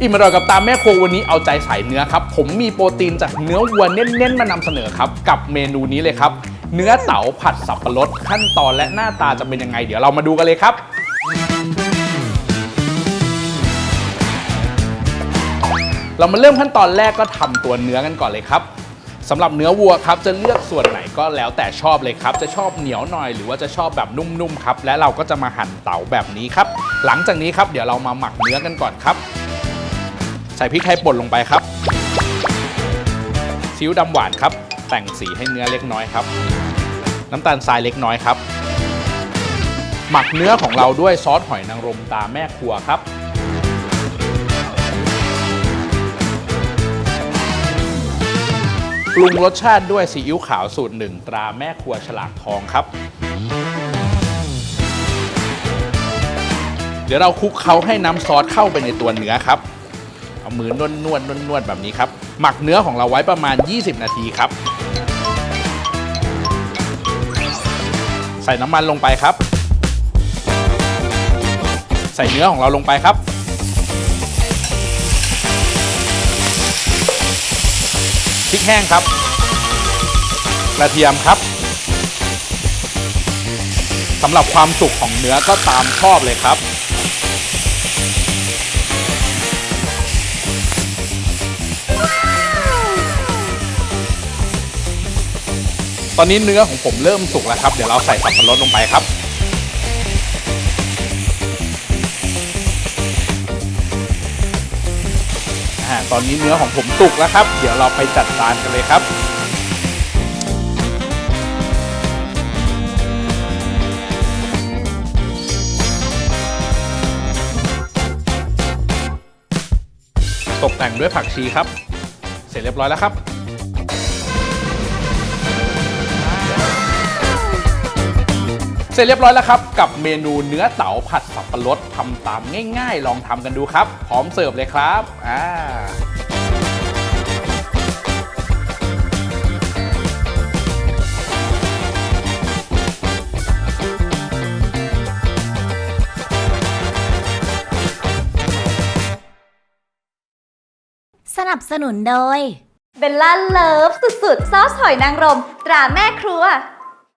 อิ่มอร่อยกับตามแม่ครัววันนี้เอาใจใส่เนื้อครับ ผมมีโปรตีนจากเนื้อวัวเน้นๆมานำเสนอครับ กับเมนูนี้เลยครับ เนื้อเต๋าผัดสับปะรดขั้นตอนและหน้าตาจะเป็นยังไง เดี๋ยวเรามาดูกันเลยครับเรามาเริ่มขั้นตอนแรกก็ทำตัวเนื้อกันก่อนเลยครับสำหรับเนื้อวัวครับจะเลือกส่วนไหนก็แล้วแต่ชอบเลยครับ จะชอบเหนียวหน่อยหรือว่าจะชอบแบบนุ่มๆครับและเราก็จะมาหั่นเต๋าแบบนี้ครับ หลังจากนี้ครับเดี๋ยวเรามาหมักเนื้อกันก่อนครับ ใส่พริกไทยป่นลงไปครับซีอิ๊วดำหวานครับ แต่งสีให้เนื้อเล็กน้อยครับ น้ำตาลทรายเล็กน้อยครับ หมักเนื้อของเราด้วยซอสหอยนางรมตาแม่ครัวครับปรุงรสชาติด้วยซีอิ๊วขาวสูตรหนึ่งตราแม่ครัวฉลากทองครับ เดี๋ยวเราคลุกเคล้าให้น้ำซอสเข้าไปในตัวเนื้อครับ เอามือนวดนวดนวดนวดแบบนี้ครับ หมักเนื้อของเราไว้ประมาณ 20 นาทีครับ ใส่น้ำมันลงไปครับ ใส่เนื้อของเราลงไปครับ พริกแห้งครับ กระเทียมครับสำหรับความสุกของเนื้อก็ตามชอบเลยครับ ตอนนี้เนื้อของผมเริ่มสุกแล้วครับ เดี๋ยวเราใส่สับปะรดลงไปครับ ตอนนี้เนื้อของผมสุกแล้วครับ เดี๋ยวเราไปจัดจานกันเลยครับตกแต่งด้วยผักชีครับ เสร็จเรียบร้อยแล้วครับ สร็จเรียบร้อยแล้วครับ กับเมนูเนื้อเต๋าผัดสับปะรดทำตามง่าย ๆ ลองทำกันดูครับ พร้อมเสิร์ฟเลยครับอ่าสนับสนุนโดยเบลล่าเลิฟสุดๆ ซอสหอยนางรม ตราแม่ครัว